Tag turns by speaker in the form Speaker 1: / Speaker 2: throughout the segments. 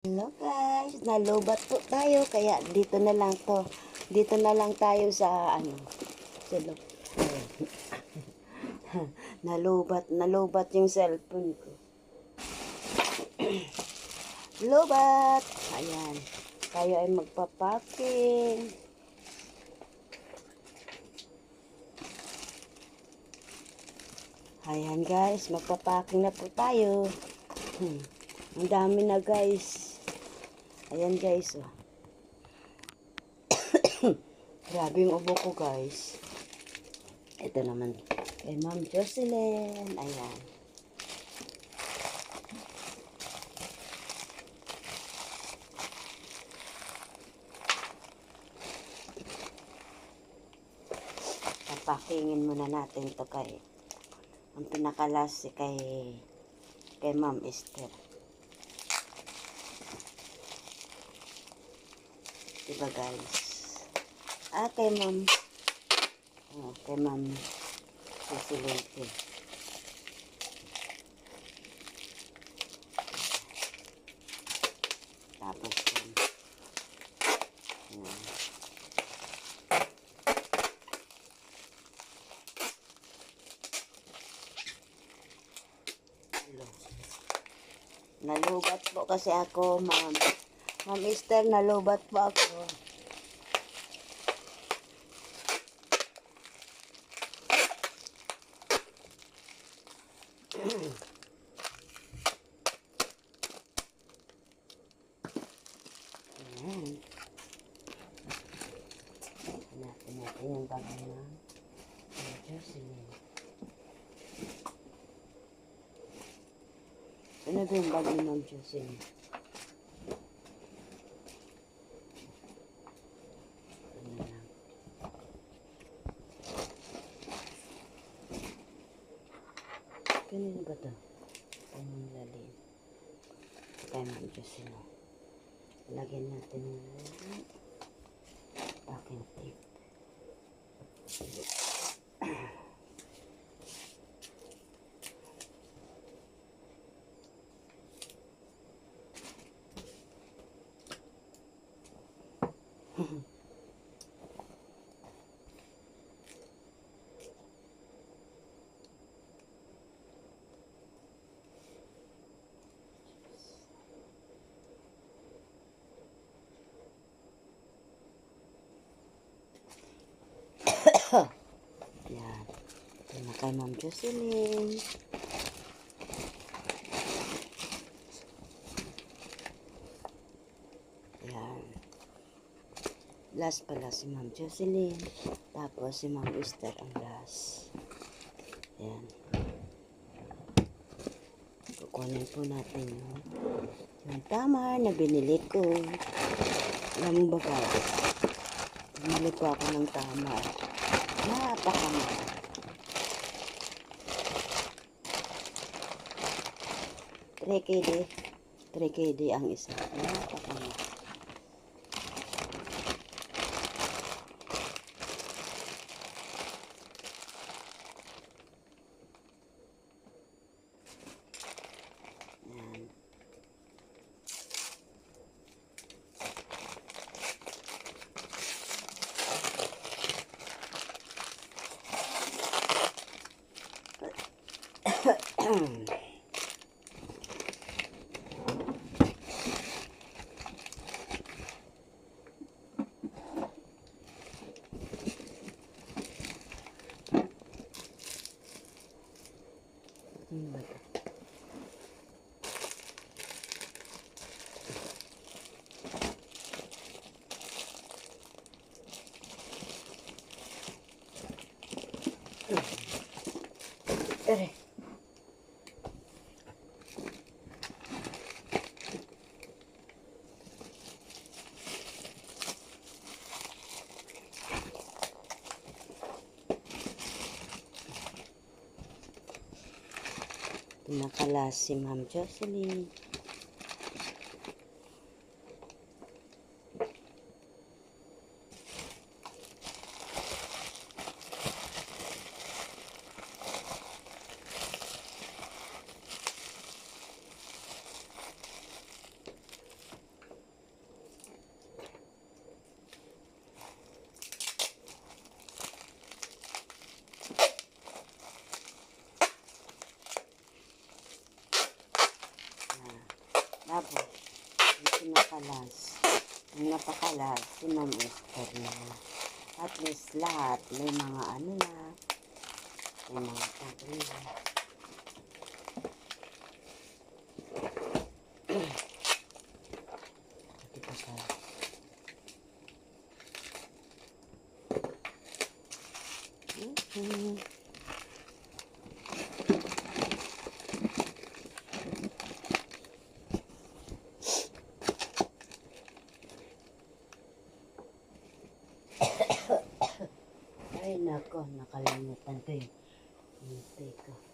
Speaker 1: Hello guys, nalubat po tayo kaya dito na lang to. Dito na lang tayo sa ano, sa lo- nalubat, nalubat yung cellphone ko. Lubat! Ayan. Tayo ay magpapacking. Ayan guys, magpapacking na po tayo. Hmm. Ang dami na guys. Ayan guys. Oh. Grabe yung ubo ko guys. Ito naman. Kay Ma'am Jocelyn. Ayan. Papakingin muna natin to kay ang pinakalas kay kay Ma'am Esther. Diba guys? Ah, kay Ma'am. Oh, kay Ma'am Sisilente. Tapos yun. Ayan. Nalubat po kasi ako, ma'am. Ma'am Esther, nalubat po ako. Ayan. Hanapin natin yung bagay na Jocelyn. Ano ba yung bagay ng Jocelyn? Ano lang. Kanino ba to? Ang lalim. Kaya ng Jocelyn. Lagyan natin ng packing tape. Yan. Ito na kay Ma'am Jocelyn. Yan. Last pala si Ma'am Jocelyn. Tapos si Ma'am Esther ang last. Yan. Kukunin po natin yung, yung tama na binili ko. Alam mo ba guys? Binili ko ako ng tama. Napakamahal. Three KD. 3 KD ang isa. Napakamahal. Yan. Ano ba Pinakalas si Ma'am Jocelyn. Tapos, yung pinakalas, yung napakalas, si Ma'am Esther na. At least lahat, may mga ano na, may mga tabi na. Ito pa pa. Mhm. Ay, nako, nakalimutan ko yun. Hintay ko.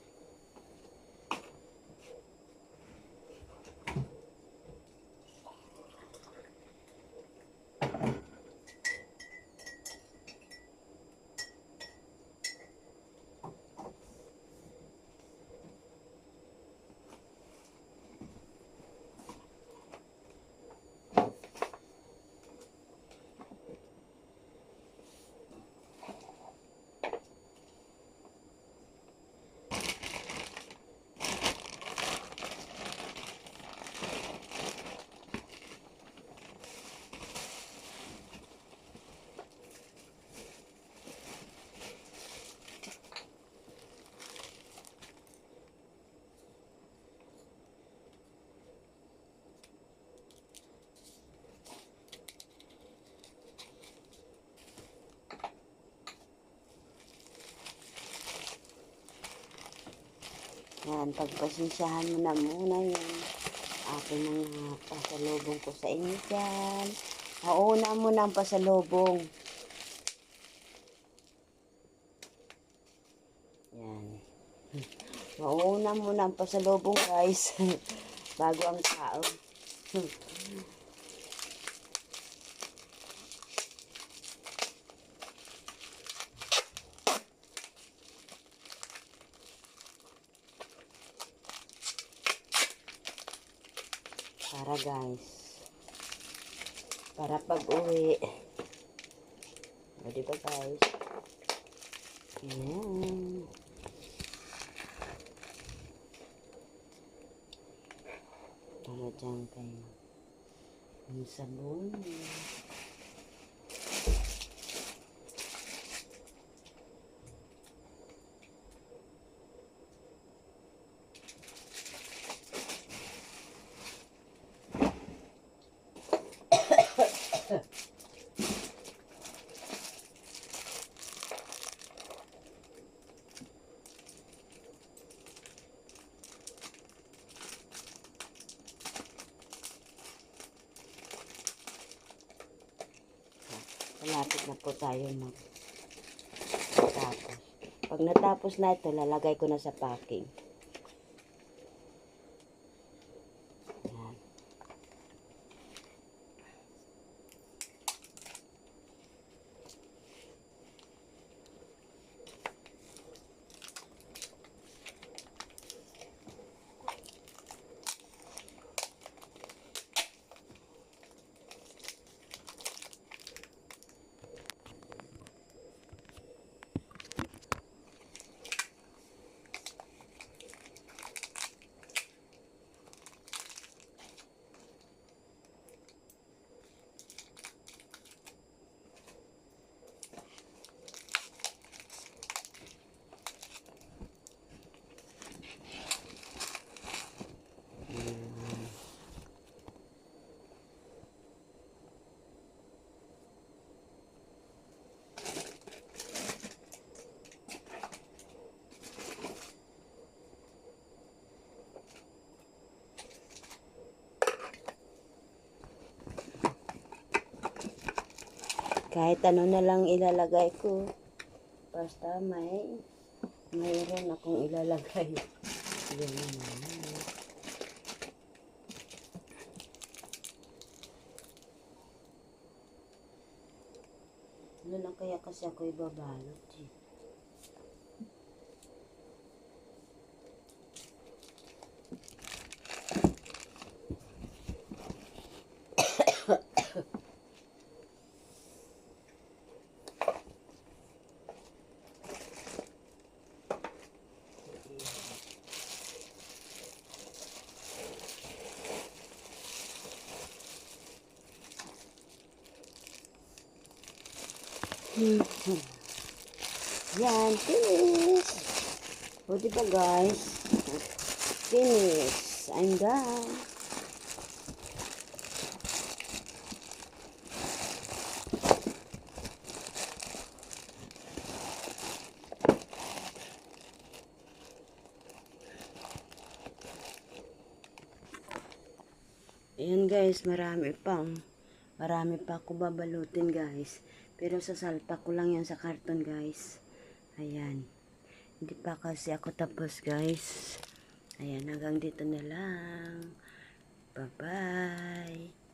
Speaker 1: Yan, pagpasensyahan mo na muna yung aking mga pasalubong ko sa inyo dyan. Mauna mo na ang pasalubong. Yan. Mauna mo na ang pasalubong guys. Bago ang tao. Para guys. Para pag uwi. O, diba guys? Ayan. Para dyan kayo. Yung sabon. Malapit na po tayo mag natapos. Pag natapos na ito, lalagay ko na sa packing. Yan. Kahit ano na lang ilalagay ko. Basta may mayroon akong ilalagay. Yun naman. Ano lang kaya kasi ako ibabalot eh. Hmm. Yan, finish. O, di ba guys? Finish. I'm done. Ayan guys, marami pang. Marami pa ako babalutin guys. Pero sasalpa ko lang yan sa karton guys. Ayan. Hindi pa kasi ako tapos guys. Ayan, hanggang dito na lang. Bye-bye.